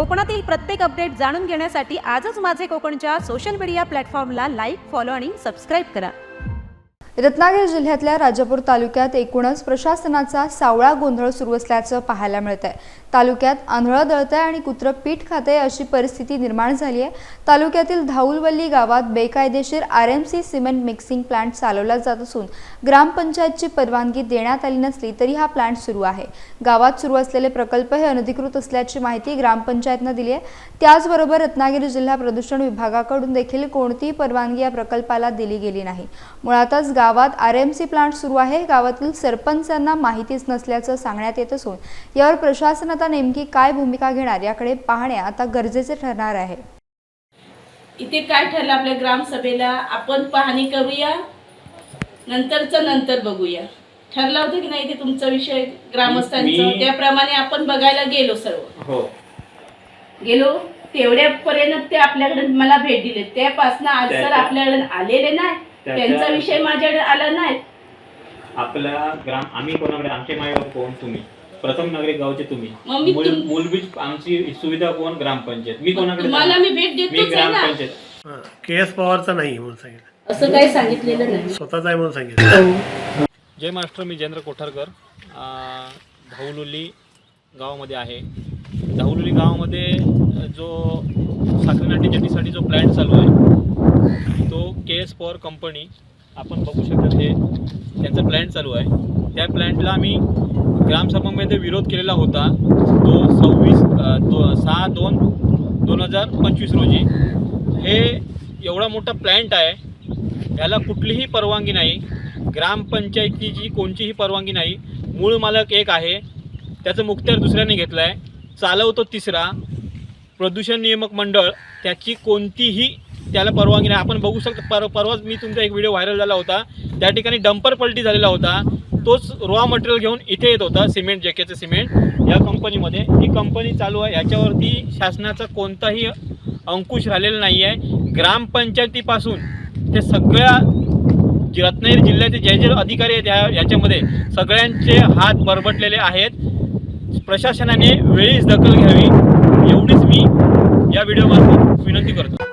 कोकणातील प्रत्येक अपडेट जाणून घेण्यासाठी आजच माझे कोकणच्या सोशल मीडिया प्लॅटफॉर्मला लाईक फॉलो आणि सबस्क्राईब करा. रत्नागिरी जिल्ह्यातल्या राजापूर तालुक्यात एकूणच प्रशासनाचा सावळा गोंधळ सुरू असल्याचं पाहायला मिळत आहे तालुक्यात आंधळं दळतंय आणि कुत्रं पीठ खाते अशी परिस्थिती निर्माण झाली आहे तालुक्यातील धाऊलवल्ली गावात बेकायदेशीर R M C cement mixing plant चालवला जात असून ग्रामपंचायतची परवानगी देण्यात आली नसली तरी हा प्लांट सुरू आहे. गावात सुरू असलेले प्रकल्प हे अनधिकृत असल्याची माहिती ग्रामपंचायतनं दिली आहे त्याचबरोबर रत्नागिरी जिल्हा प्रदूषण विभागाकडून देखील कोणतीही परवानगी या प्रकल्पाला दिली गेली नाही. मुळातच गावात आर एम सी प्लांट सुरू आहे. गावातील सरपंचांना माहितीच नसल्याचं सांगण्यात येत असून यावर प्रशासनात आता नेमकी काय भूमिका घेणार याकडे पाहणे आता गरजेचे ठरणार आहे. इथे काय ठरलं आपल्या ग्रामसभेला? आपण पाहणी करूया नंतरचं नंतर बघूया. ठरलं होतं की नाही ते तुमचा विषय ग्रामस्थांचा? त्याप्रमाणे आपण बघायला गेलो सर्व. हो. गेलो तेवढ्यापर्यंत ते आपल्याकडे मला भेट दिले. त्यापासून आज सर आपल्याकडे आलेले नाही. त्यांचा विषय माझ्याकडे आला नाही. आपला ग्राम आम्ही कोणाकडे आमचे मायबाप कोण? तुम्ही. प्रथम नागरिक गावचे तुम्ही. मी मूल- तुम- मूलभूत आमची सुविधा कोण? ग्रामपंचायत. मी कोणाकडे तुम्हाला? मी भेट मी देतोच आहे ना. ग्रामपंचायत. के एस पवारचा नाही म्हणून सांगितलं. असं काही सांगितलेलं नाही. स्वतःच आहे म्हणून सांगितलं. जय महाराष्ट्र मी जयेंद्र कोठारकर. अं, धाऊलुली गावामध्ये आहे. धाऊलुली गावामध्ये अं, जो साखरेनाटी जेटीसाठी जो प्लॅन चालू आहे तो के एस पॉवर कंपनी आपण बघू शकता हे त्यांचा प्लॅन चालू आहे. त्या प्लॅनला आम्ही ग्रामसभामध्ये विरोध केलेला होता. तो सव्वीस दो सहा दोन दोन हजार पंचवीस रोजी. हे एवढा मोठा प्लॅन्ट आहे. याला कुठलीही परवानगी नाही. ग्रामपंचायतीची कोणतीही परवानगी नाही. मूळ मालक एक आहे. त्याचं मुख्तार दुसऱ्याने घेतलं आहे चालवतो तिसरा. प्रदूषण नियामक मंडळ त्याची कोणतीही त्याला परवानगी नाही. आपण बघू शकतो पर परवाच मी तुमचा एक व्हिडिओ व्हायरल झाला होता. त्या ठिकाणी डंपर पलटी झालेला होता. तोच रॉ मटेरियल घेऊन इथे येत होता सिमेंट जेकेचं सिमेंट या कंपनीमध्ये ही कंपनी चालू आहे. याच्यावरती शासनाचा कोणताही अंकुश राहिलेला नाही आहे ग्रामपंचायतीपासून ते सगळ्या जे रत्नागिरी जिल्ह्याचे जे जे अधिकारी आहेत या याच्यामध्ये सगळ्यांचे हात बरबटलेले आहेत. प्रशासनाने वेळीच दखल घ्यावी. एवढीच मी या व्हिडिओमार्फत विनंती करतो.